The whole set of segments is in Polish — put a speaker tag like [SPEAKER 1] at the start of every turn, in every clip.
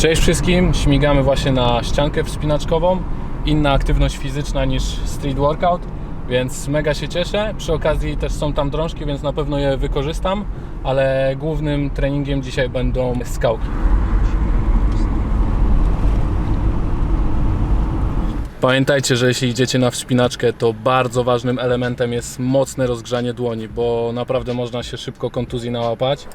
[SPEAKER 1] Cześć wszystkim, śmigamy właśnie na ściankę wspinaczkową. Inna aktywność fizyczna niż street workout, więc mega się cieszę. Przy okazji też są tam drążki, więc na pewno je wykorzystam, ale głównym treningiem dzisiaj będą skałki. Pamiętajcie, że jeśli idziecie na wspinaczkę, to bardzo ważnym elementem jest mocne rozgrzanie dłoni, bo naprawdę można się szybko kontuzji nałapać.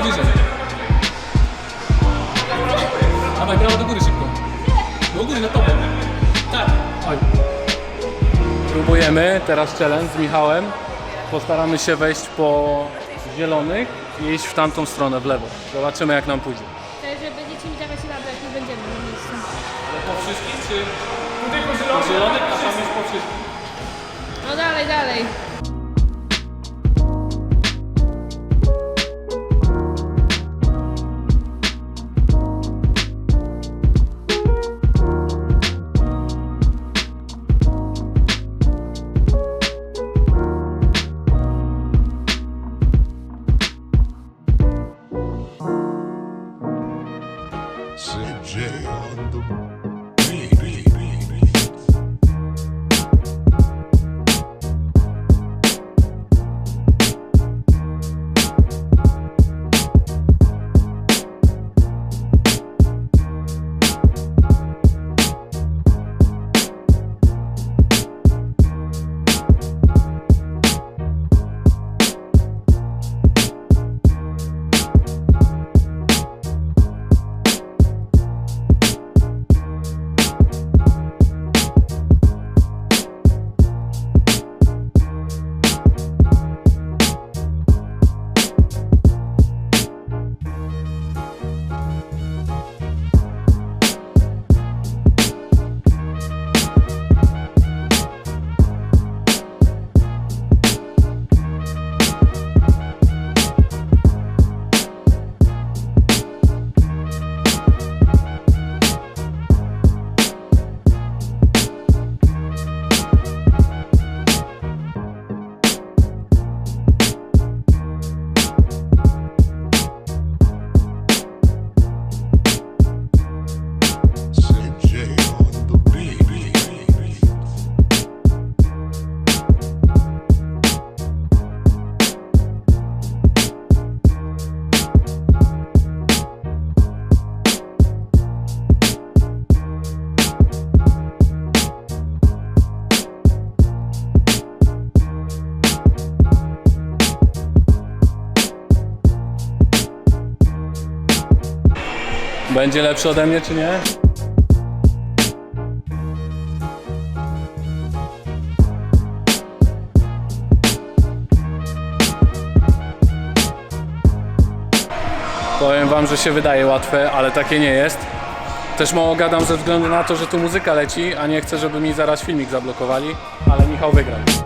[SPEAKER 1] Nogę wyżej. Dawaj, prawo do góry szybko. Do góry, na tobą. Tak. Oj. Próbujemy, teraz challenge z Michałem. Postaramy się wejść po zielonych i iść w tamtą stronę, w lewo. Zobaczymy jak nam pójdzie.
[SPEAKER 2] To, że będziecie mi dawać radę, jak nie będziemy na miejscu.
[SPEAKER 1] Po wszystkim, czy... Tutaj po zielonych, po zielonych a tam jest po wszystkim.
[SPEAKER 2] No dalej, dalej.
[SPEAKER 3] CJ on the jail.
[SPEAKER 1] Będzie lepszy ode mnie, czy nie? Powiem wam, że się wydaje łatwe, ale takie nie jest. Też mało gadam ze względu na to, że tu muzyka leci, a nie chcę, żeby mi zaraz filmik zablokowali, ale Michał wygrał.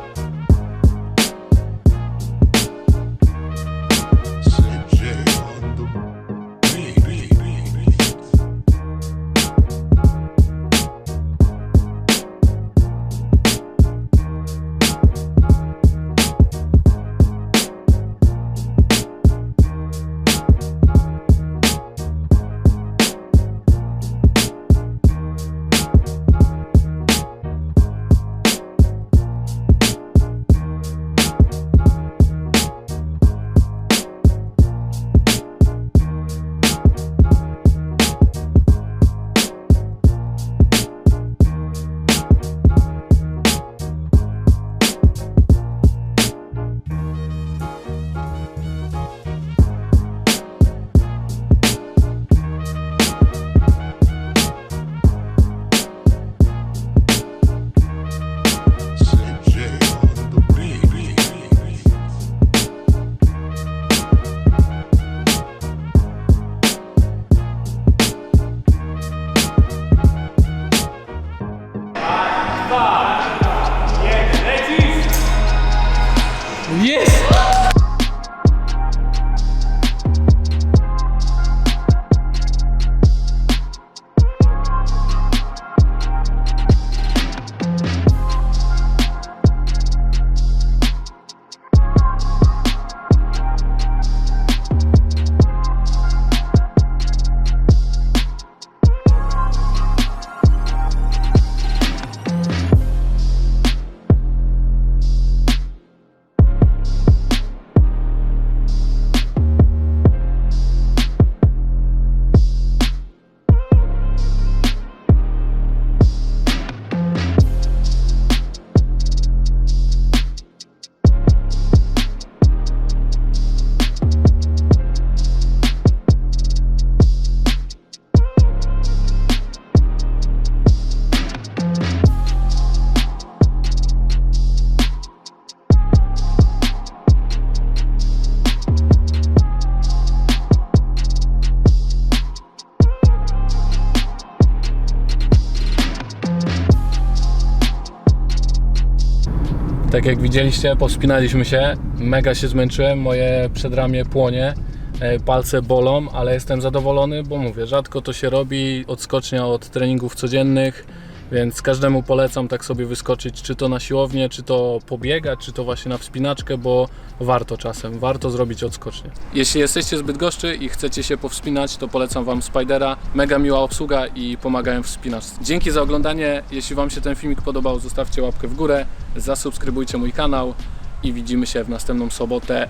[SPEAKER 1] Tak jak widzieliście, powspinaliśmy się, mega się zmęczyłem, moje przedramię płonie, e, palce bolą, ale jestem zadowolony, bo mówię, rzadko to się robi, odskocznia od treningów codziennych, więc każdemu polecam tak sobie wyskoczyć, czy to na siłownię, czy to pobiegać, czy to właśnie na wspinaczkę, bo warto czasem, warto zrobić odskocznię. Jeśli jesteście zbyt goszczy i chcecie się powspinać, to polecam Wam Spidera. Mega miła obsługa i pomagają wspinać. Dzięki za oglądanie. Jeśli Wam się ten filmik podobał, zostawcie łapkę w górę, zasubskrybujcie mój kanał i widzimy się w następną sobotę.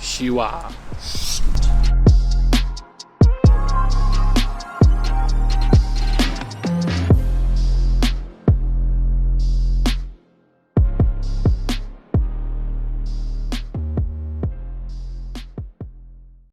[SPEAKER 1] Siła!